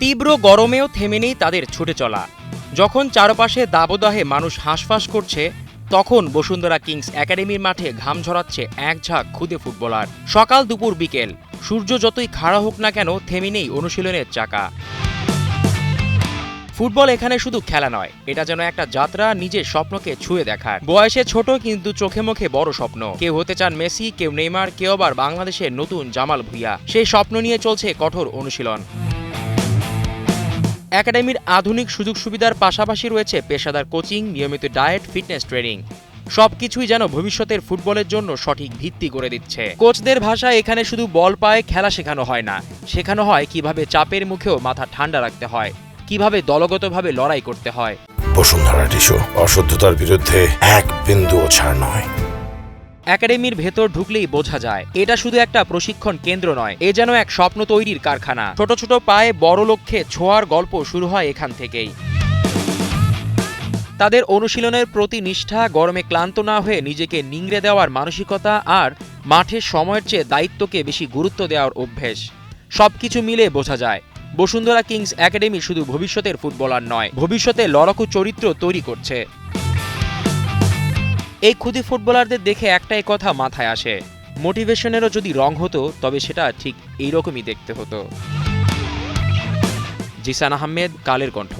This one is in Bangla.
তীব্র গরমেও থেমে নেই তাদের ছুটে চলা। যখন চারপাশে দাবদাহে মানুষ হাঁসফাঁস করছে, তখন বসুন্ধরা কিংস একাডেমির মাঠে ঘাম ঝরাচ্ছে এক ঝাঁক খুদে ফুটবলার। সকাল দুপুর বিকেল, সূর্য যতই খাড়া হোক না কেন থেমে নেই অনুশীলনের চাকা। ফুটবল এখানে শুধু খেলা নয়, এটা যেন একটা যাত্রা নিজের স্বপ্নকে ছুঁয়ে দেখার। বয়সে ছোট কিন্তু চোখে মুখে বড় স্বপ্ন। কেউ হতে চান মেসি, কেউ নেইমার, কেউ আবার বাংলাদেশের নতুন জামাল ভুইয়া। সেই স্বপ্ন নিয়ে চলছে কঠোর অনুশীলন। একাডেমির আধুনিক সুযোগ সুবিধার পাশাপাশি রয়েছে পেশাদার কোচিং, নিয়মিত ডায়েট, ফিটনেস ট্রেনিং। সবকিছুই যেন ভবিষ্যতের ফুটবলের জন্য সঠিক ভিত্তি করে দিচ্ছে। কোচদের ভাষায় এখানে শুধু বল পায়ে খেলা শেখানো হয় না, শেখানো হয় কীভাবে চাপের মুখেও মাথা ঠান্ডা রাখতে হয়, কীভাবে দলগতভাবে লড়াই করতে হয়। বসুন্ধরা টিস্যু, অশুদ্ধতার বিরুদ্ধে এক বিন্দুও ছাড় নয়। একাডেমির ভেতর ঢুকলেই বোঝা যায়, এটা শুধু একটা প্রশিক্ষণ কেন্দ্র নয়, এ যেন এক স্বপ্ন তৈরির কারখানা। ছোট ছোট পায়ে বড় লক্ষ্যে ছোঁয়ার গল্প শুরু হয় এখান থেকেই। তাদের অনুশীলনের প্রতি নিষ্ঠা, গরমে ক্লান্ত না হয়ে নিজেকে নিংড়ে দেওয়ার মানসিকতা আর মাঠের সময়ের চেয়ে দায়িত্বকে বেশি গুরুত্ব দেওয়ার অভ্যেস। সবকিছু মিলে বোঝা যায়, বসুন্ধরা কিংস একাডেমি শুধু ভবিষ্যতের ফুটবলার নয়, ভবিষ্যতে লড়াকু চরিত্র তৈরি করছে। এই ক্ষুদি ফুটবলারদের দেখে একটাই কথা মাথায় আসে। মোটিভেশনেরও যদি রং হতো, তবে সেটা ঠিক এইরকমই দেখতে হতো। জিসান আহমেদ, কালের কণ্ঠ।